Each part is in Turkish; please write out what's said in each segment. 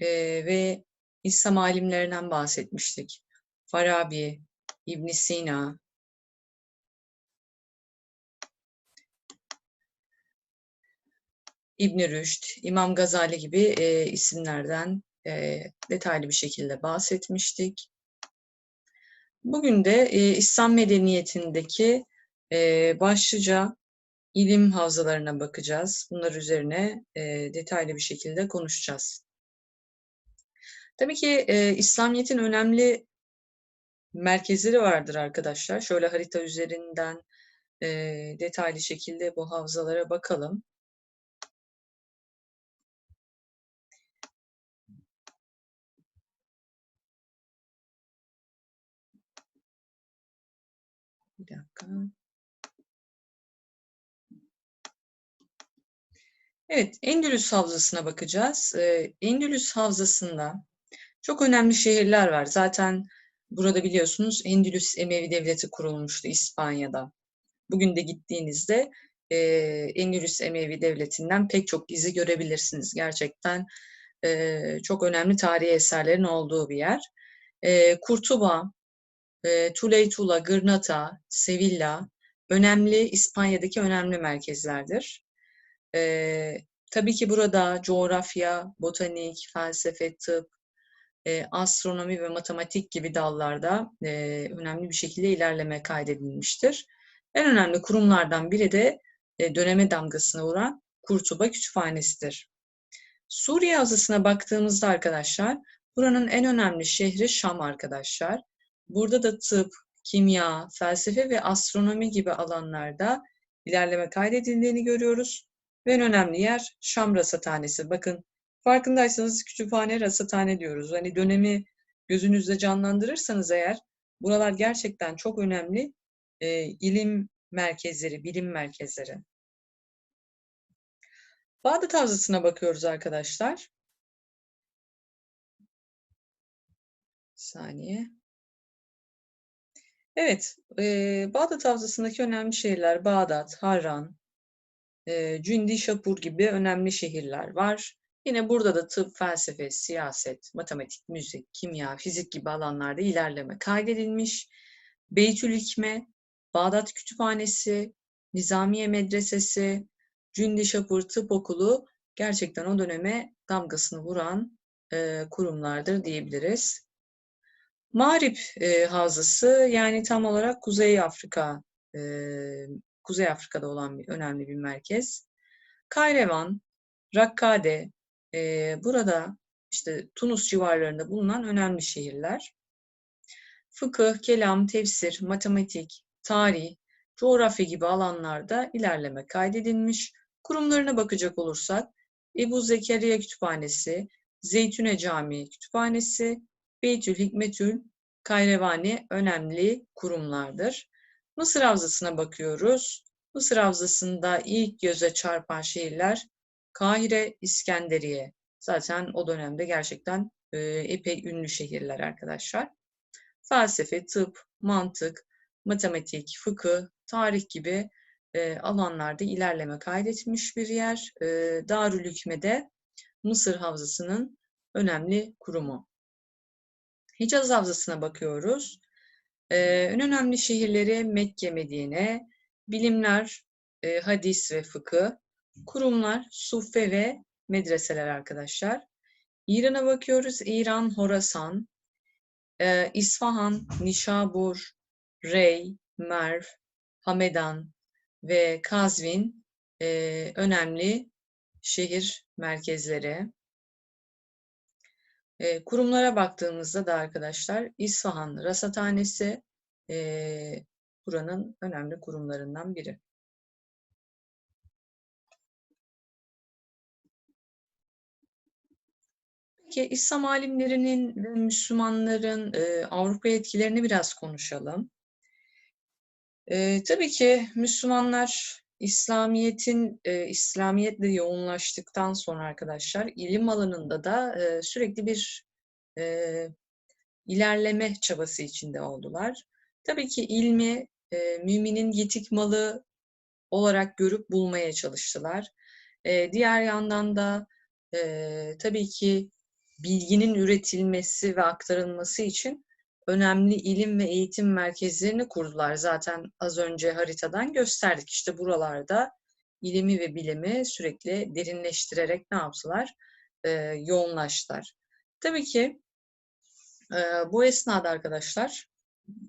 e, ve İslam alimlerinden bahsetmiştik. Farabi, İbn Sina, İbn Rüşd, İmam Gazali gibi e, isimlerden e, detaylı bir şekilde bahsetmiştik. Bugün de e, İslam medeniyetindeki e, başlıca ilim havzalarına bakacağız. Bunlar üzerine e, detaylı bir şekilde konuşacağız. Tabii ki e, İslamiyet'in önemli merkezleri vardır arkadaşlar. Şöyle harita üzerinden e, detaylı şekilde bu havzalara bakalım. Bir dakika. Evet, Endülüs Havzası'na bakacağız. Ee, Endülüs Havzası'nda çok önemli şehirler var. Zaten burada biliyorsunuz Endülüs Emevi Devleti kurulmuştu İspanya'da. Bugün de gittiğinizde e, Endülüs Emevi Devleti'nden pek çok izi görebilirsiniz. Gerçekten e, çok önemli tarihi eserlerin olduğu bir yer. E, Kurtuba, e, Tuleytula, Gırnata, Sevilla önemli İspanya'daki önemli merkezlerdir. E, tabii ki burada coğrafya, botanik, felsefe, tıp, e, astronomi ve matematik gibi dallarda e, önemli bir şekilde ilerleme kaydedilmiştir. En önemli kurumlardan biri de e, döneme damgasını vuran Kurtuba Kütüphanesi'dir. Suriye Havzası'na baktığımızda arkadaşlar, buranın en önemli şehri Şam arkadaşlar. Burada da tıp, kimya, felsefe ve astronomi gibi alanlarda ilerleme kaydedildiğini görüyoruz. Ve en önemli yer Şam Rasathanesi. Bakın farkındaysanız kütüphane rasathane diyoruz. Hani dönemi gözünüzde canlandırırsanız eğer buralar gerçekten çok önemli e, ilim merkezleri, bilim merkezleri. Bağdat Havzası'na bakıyoruz arkadaşlar. Bir saniye. Evet, e, Bağdat Havzası'ndaki önemli şehirler Bağdat, Harran, e, Cündi Şapur gibi önemli şehirler var. Yine burada da tıp, felsefe, siyaset, matematik, müzik, kimya, fizik gibi alanlarda ilerleme kaydedilmiş. Beytül Hikme, Bağdat Kütüphanesi, Nizamiye Medresesi, Cündi Şapur Tıp Okulu gerçekten o döneme damgasını vuran e, kurumlardır diyebiliriz. Mağrip e, Havzası yani tam olarak Kuzey Afrika, e, Kuzey Afrika'da olan bir önemli bir merkez. Kayrevan, Rakkade, e, burada işte Tunus civarlarında bulunan önemli şehirler. Fıkıh, kelam, tefsir, matematik, tarih, coğrafya gibi alanlarda ilerleme kaydedilmiş. Kurumlarına bakacak olursak Ebu Zekeriya Kütüphanesi, Zeytüne Camii Kütüphanesi, Beytül Hikmetül, Kayrevani önemli kurumlardır. Mısır Havzası'na bakıyoruz. Mısır Havzası'nda ilk göze çarpan şehirler Kahire, İskenderiye. Zaten o dönemde gerçekten e, epey ünlü şehirler arkadaşlar. Felsefe, tıp, mantık, matematik, fıkıh, tarih gibi e, alanlarda ilerleme kaydetmiş bir yer. E, Darülhükme'de Mısır Havzası'nın önemli kurumu. Hicaz Havzası'na bakıyoruz. Ee, en önemli şehirleri Mekke, Medine, bilimler, e, hadis ve fıkıh, kurumlar, suffe ve medreseler arkadaşlar. İran'a bakıyoruz. İran, Horasan, e, İsfahan, Nişabur, Rey, Merv, Hamedan ve Kazvin e, önemli şehir merkezleri. E, kurumlara baktığımızda da arkadaşlar İsfahan Rasathanesi e, buranın önemli kurumlarından biri. Peki İslam alimlerinin ve Müslümanların e, Avrupa etkilerini biraz konuşalım. E, tabii ki Müslümanlar İslamiyet'in e, İslamiyetle yoğunlaştıktan sonra arkadaşlar ilim alanında da e, sürekli bir e, ilerleme çabası içinde oldular. Tabii ki ilmi e, müminin yetik malı olarak görüp bulmaya çalıştılar. E, diğer yandan da e, tabii ki bilginin üretilmesi ve aktarılması için önemli ilim ve eğitim merkezlerini kurdular. Zaten az önce haritadan gösterdik. İşte buralarda ilimi ve bilimi sürekli derinleştirerek ne yaptılar? Ee, yoğunlaştılar. Tabii ki e, bu esnada arkadaşlar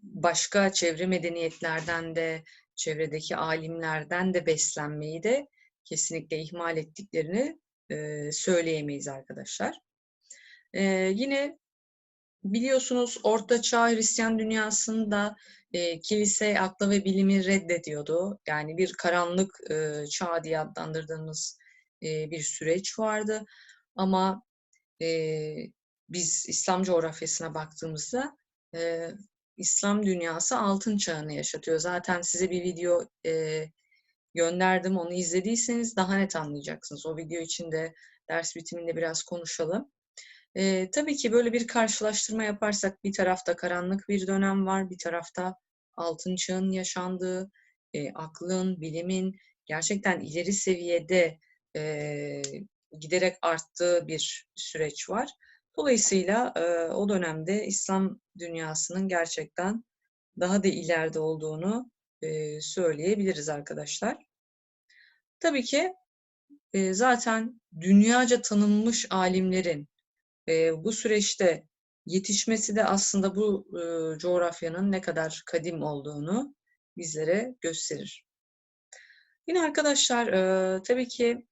başka çevre medeniyetlerden de, çevredeki alimlerden de beslenmeyi de kesinlikle ihmal ettiklerini e, söyleyemeyiz arkadaşlar. E, yine biliyorsunuz Orta Çağ Hristiyan dünyasında e, kilise akla ve bilimi reddediyordu. Yani bir karanlık e, çağ diye adlandırdığımız e, bir süreç vardı. Ama e, biz İslam coğrafyasına baktığımızda e, İslam dünyası altın çağını yaşatıyor. Zaten size bir video e, gönderdim. Onu izlediyseniz daha net anlayacaksınız. O video içinde ders bitiminde biraz konuşalım. E, tabii ki böyle bir karşılaştırma yaparsak bir tarafta karanlık bir dönem var, bir tarafta altın çağın yaşandığı, e, aklın, bilimin gerçekten ileri seviyede e, giderek arttığı bir süreç var. Dolayısıyla e, o dönemde İslam dünyasının gerçekten daha da ileride olduğunu e, söyleyebiliriz arkadaşlar. Tabii ki e, zaten dünyaca tanınmış alimlerin e, bu süreçte yetişmesi de aslında bu e, coğrafyanın ne kadar kadim olduğunu bizlere gösterir. Yine arkadaşlar e, tabii ki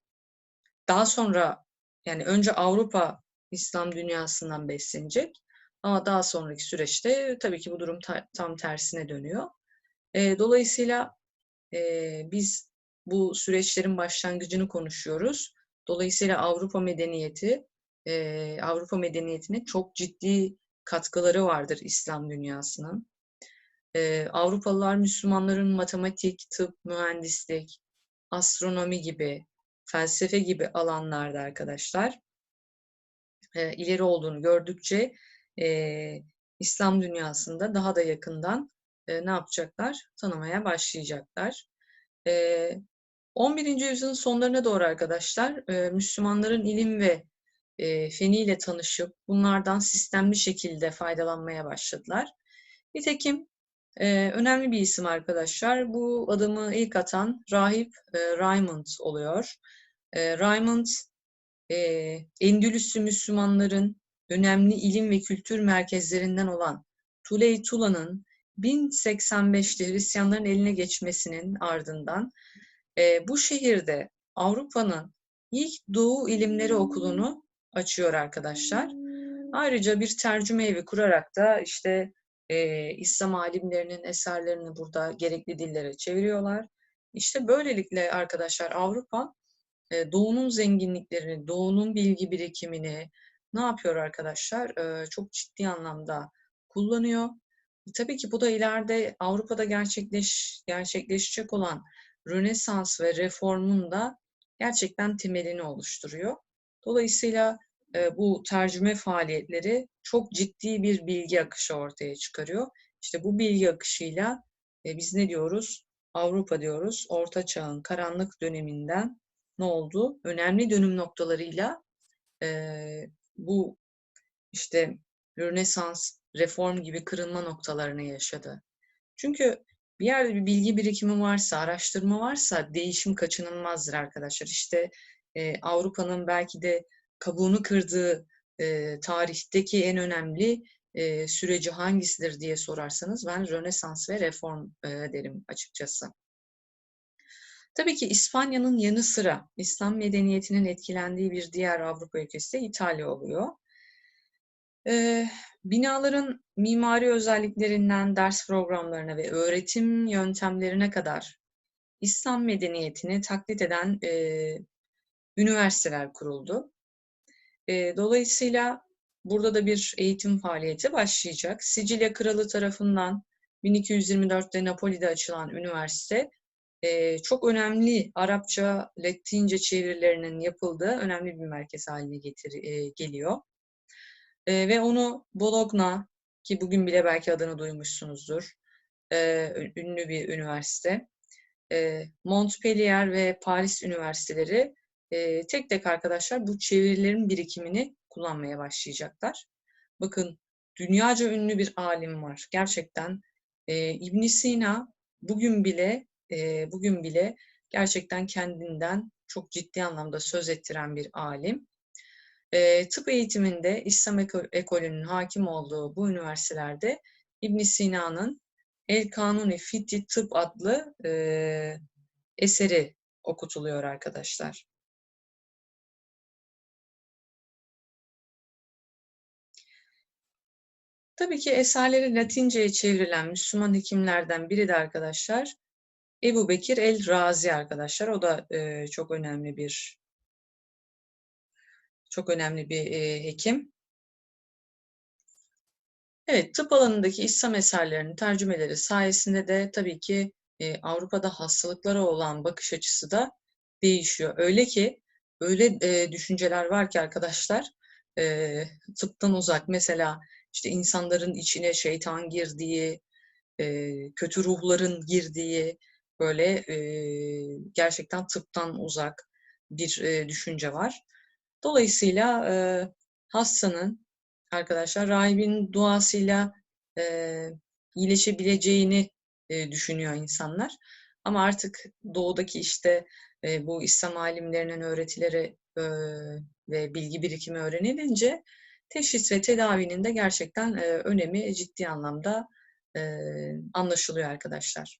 daha sonra yani önce Avrupa İslam dünyasından beslenecek ama daha sonraki süreçte tabii ki bu durum ta, tam tersine dönüyor. E, dolayısıyla e, biz bu süreçlerin başlangıcını konuşuyoruz. Dolayısıyla Avrupa medeniyeti e, Avrupa medeniyetine çok ciddi katkıları vardır İslam dünyasının. E, Avrupalılar Müslümanların matematik, tıp, mühendislik, astronomi gibi, felsefe gibi alanlarda arkadaşlar e, ileri olduğunu gördükçe e, İslam dünyasında daha da yakından e, ne yapacaklar? Tanımaya başlayacaklar. E, 11. yüzyılın sonlarına doğru arkadaşlar e, Müslümanların ilim ve e, feniyle tanışıp bunlardan sistemli şekilde faydalanmaya başladılar. Nitekim e, önemli bir isim arkadaşlar. Bu adımı ilk atan rahip e, Raymond oluyor. E, Raymond e, Endülüs'ü Müslümanların önemli ilim ve kültür merkezlerinden olan Tuley Tula'nın 1085'te Hristiyanların eline geçmesinin ardından e, bu şehirde Avrupa'nın ilk Doğu İlimleri Okulu'nu açıyor arkadaşlar. Ayrıca bir tercüme evi kurarak da işte e, İslam alimlerinin eserlerini burada gerekli dillere çeviriyorlar. İşte böylelikle arkadaşlar Avrupa e, doğunun zenginliklerini, doğunun bilgi birikimini ne yapıyor arkadaşlar? E, çok ciddi anlamda kullanıyor. E, tabii ki bu da ileride Avrupa'da gerçekleş, gerçekleşecek olan Rönesans ve reformun da gerçekten temelini oluşturuyor. Dolayısıyla e, bu tercüme faaliyetleri çok ciddi bir bilgi akışı ortaya çıkarıyor. İşte bu bilgi akışıyla e, biz ne diyoruz? Avrupa diyoruz. Orta Çağ'ın karanlık döneminden ne oldu? Önemli dönüm noktalarıyla e, bu işte Rönesans, reform gibi kırılma noktalarını yaşadı. Çünkü bir yerde bir bilgi birikimi varsa, araştırma varsa değişim kaçınılmazdır arkadaşlar. İşte e, Avrupa'nın belki de kabuğunu kırdığı e, tarihteki en önemli e, süreci hangisidir diye sorarsanız ben Rönesans ve Reform e, derim açıkçası. Tabii ki İspanya'nın yanı sıra İslam medeniyetinin etkilendiği bir diğer Avrupa ülkesi de İtalya oluyor. E, binaların mimari özelliklerinden ders programlarına ve öğretim yöntemlerine kadar İslam medeniyetini taklit eden e, üniversiteler kuruldu. Dolayısıyla burada da bir eğitim faaliyeti başlayacak. Sicilya Kralı tarafından 1224'te Napoli'de açılan üniversite çok önemli Arapça, Latince çevirilerinin yapıldığı önemli bir merkez haline getir, geliyor. Ve onu Bologna ki bugün bile belki adını duymuşsunuzdur. Ünlü bir üniversite. Montpellier ve Paris üniversiteleri e, tek tek arkadaşlar bu çevirilerin birikimini kullanmaya başlayacaklar. Bakın dünyaca ünlü bir alim var. Gerçekten e, ibn Sina bugün bile e, bugün bile gerçekten kendinden çok ciddi anlamda söz ettiren bir alim. E, tıp eğitiminde İslam ekolünün hakim olduğu bu üniversitelerde ibn Sina'nın El Kanuni Fitti Tıp adlı e, eseri okutuluyor arkadaşlar. Tabii ki eserleri Latince'ye çevrilen Müslüman hekimlerden biri de arkadaşlar Ebu Bekir el-Razi arkadaşlar. O da e, çok önemli bir çok önemli bir e, hekim. Evet, tıp alanındaki İslam eserlerinin tercümeleri sayesinde de tabii ki e, Avrupa'da hastalıklara olan bakış açısı da değişiyor. Öyle ki öyle e, düşünceler var ki arkadaşlar e, tıptan uzak mesela işte insanların içine şeytan girdiği, e, kötü ruhların girdiği böyle e, gerçekten tıptan uzak bir e, düşünce var. Dolayısıyla e, hastanın arkadaşlar rahibin duasıyla e, iyileşebileceğini e, düşünüyor insanlar. Ama artık doğudaki işte e, bu İslam alimlerinin öğretileri e, ve bilgi birikimi öğrenilince teşhis ve tedavinin de gerçekten e, önemi ciddi anlamda e, anlaşılıyor arkadaşlar.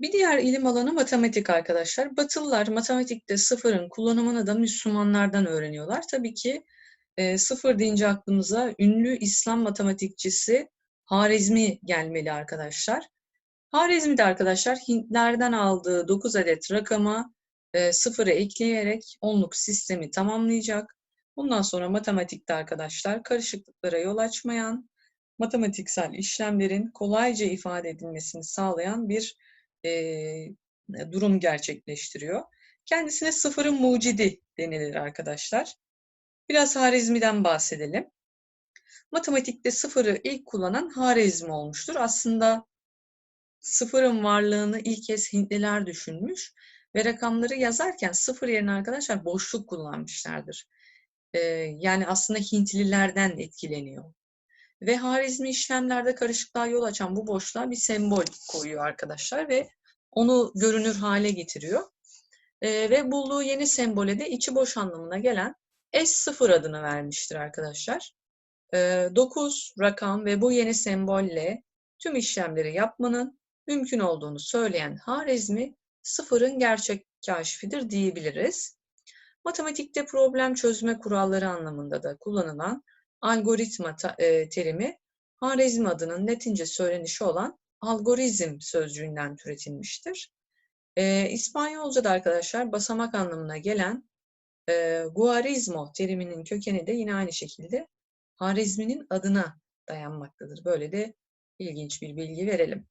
Bir diğer ilim alanı matematik arkadaşlar. Batılılar matematikte sıfırın kullanımını da Müslümanlardan öğreniyorlar. Tabii ki e, sıfır deyince aklımıza ünlü İslam matematikçisi Harizmi gelmeli arkadaşlar. Harizmi de arkadaşlar Hintlerden aldığı 9 adet rakama e, sıfırı ekleyerek onluk sistemi tamamlayacak. Bundan sonra matematikte arkadaşlar karışıklıklara yol açmayan, matematiksel işlemlerin kolayca ifade edilmesini sağlayan bir e, durum gerçekleştiriyor. Kendisine sıfırın mucidi denilir arkadaşlar. Biraz Harizmi'den bahsedelim. Matematikte sıfırı ilk kullanan Harizmi olmuştur. Aslında sıfırın varlığını ilk kez Hintliler düşünmüş ve rakamları yazarken sıfır yerine arkadaşlar boşluk kullanmışlardır. Ee, yani aslında Hintlilerden etkileniyor. Ve Harizmi işlemlerde karışıklığa yol açan bu boşluğa bir sembol koyuyor arkadaşlar ve onu görünür hale getiriyor. Ee, ve bulduğu yeni sembole de içi boş anlamına gelen S0 adını vermiştir arkadaşlar. Ee, 9 rakam ve bu yeni sembolle tüm işlemleri yapmanın mümkün olduğunu söyleyen Harizmi sıfırın gerçek kaşifidir diyebiliriz. Matematikte problem çözme kuralları anlamında da kullanılan algoritma e, terimi Harizmi adının Latince söylenişi olan algorizm sözcüğünden türetilmiştir. E, İspanyolca'da arkadaşlar basamak anlamına gelen e, guarizmo teriminin kökeni de yine aynı şekilde Harizmi'nin adına dayanmaktadır. Böyle de ilginç bir bilgi verelim.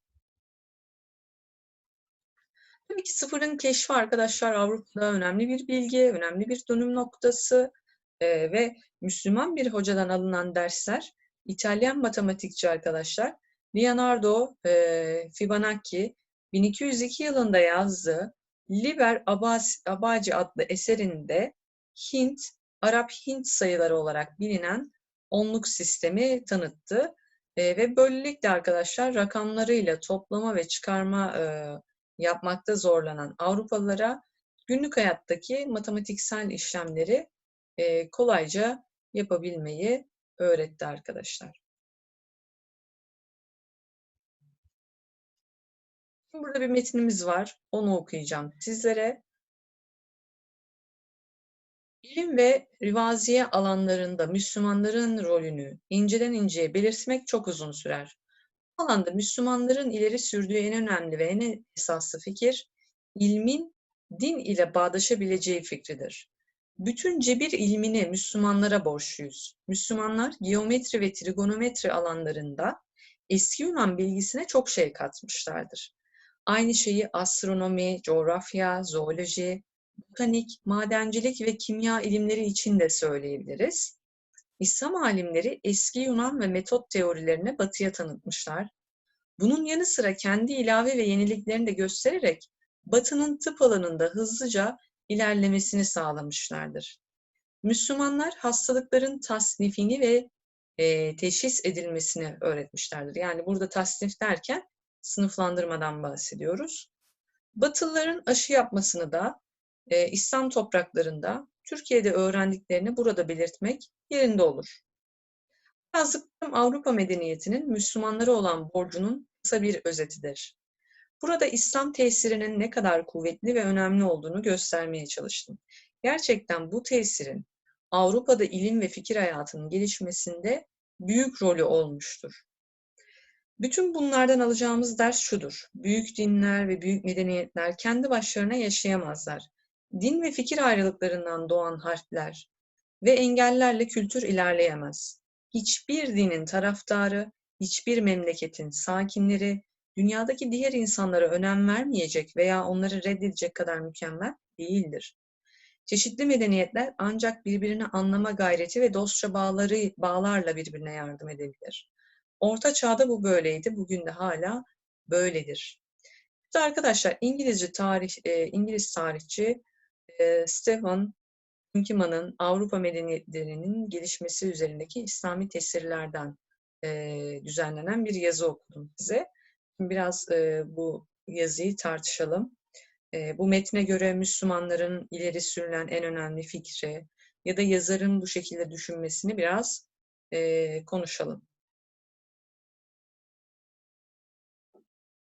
Tabii ki sıfırın keşfi arkadaşlar Avrupa'da önemli bir bilgi, önemli bir dönüm noktası e, ve Müslüman bir hocadan alınan dersler İtalyan matematikçi arkadaşlar Leonardo e, Fibonacci 1202 yılında yazdığı Liber Abaci adlı eserinde Hint, Arap-Hint sayıları olarak bilinen onluk sistemi tanıttı. E, ve böylelikle arkadaşlar rakamlarıyla toplama ve çıkarma e, yapmakta zorlanan Avrupalılara günlük hayattaki matematiksel işlemleri e, kolayca yapabilmeyi öğretti arkadaşlar. Burada bir metnimiz var. Onu okuyacağım sizlere. İlim ve rivaziye alanlarında Müslümanların rolünü inceden inceye belirtmek çok uzun sürer. Alanda Müslümanların ileri sürdüğü en önemli ve en esaslı fikir, ilmin din ile bağdaşabileceği fikridir. Bütün cebir ilmini Müslümanlara borçluyuz. Müslümanlar geometri ve trigonometri alanlarında eski Yunan bilgisine çok şey katmışlardır. Aynı şeyi astronomi, coğrafya, zooloji, botanik, madencilik ve kimya ilimleri için de söyleyebiliriz. İslam alimleri eski Yunan ve metot teorilerini batıya tanıtmışlar. Bunun yanı sıra kendi ilave ve yeniliklerini de göstererek Batı'nın tıp alanında hızlıca ilerlemesini sağlamışlardır. Müslümanlar hastalıkların tasnifini ve e, teşhis edilmesini öğretmişlerdir. Yani burada tasnif derken sınıflandırmadan bahsediyoruz. Batılıların aşı yapmasını da e, İslam topraklarında Türkiye'de öğrendiklerini burada belirtmek yerinde olur. Yazdıklarım Avrupa medeniyetinin Müslümanlara olan borcunun kısa bir özetidir. Burada İslam tesirinin ne kadar kuvvetli ve önemli olduğunu göstermeye çalıştım. Gerçekten bu tesirin Avrupa'da ilim ve fikir hayatının gelişmesinde büyük rolü olmuştur. Bütün bunlardan alacağımız ders şudur. Büyük dinler ve büyük medeniyetler kendi başlarına yaşayamazlar. Din ve fikir ayrılıklarından doğan harfler ve engellerle kültür ilerleyemez. Hiçbir dinin taraftarı, hiçbir memleketin sakinleri, dünyadaki diğer insanlara önem vermeyecek veya onları reddedecek kadar mükemmel değildir. Çeşitli medeniyetler ancak birbirini anlama gayreti ve dostça bağları, bağlarla birbirine yardım edebilir. Orta çağda bu böyleydi, bugün de hala böyledir. Arkadaşlar İngilizce tarih, e, İngiliz tarihçi e, Stephen Hinkman'ın Avrupa medeniyetlerinin gelişmesi üzerindeki İslami tesirlerden düzenlenen bir yazı okudum size. Biraz bu yazıyı tartışalım. Bu metne göre Müslümanların ileri sürülen en önemli fikri ya da yazarın bu şekilde düşünmesini biraz konuşalım.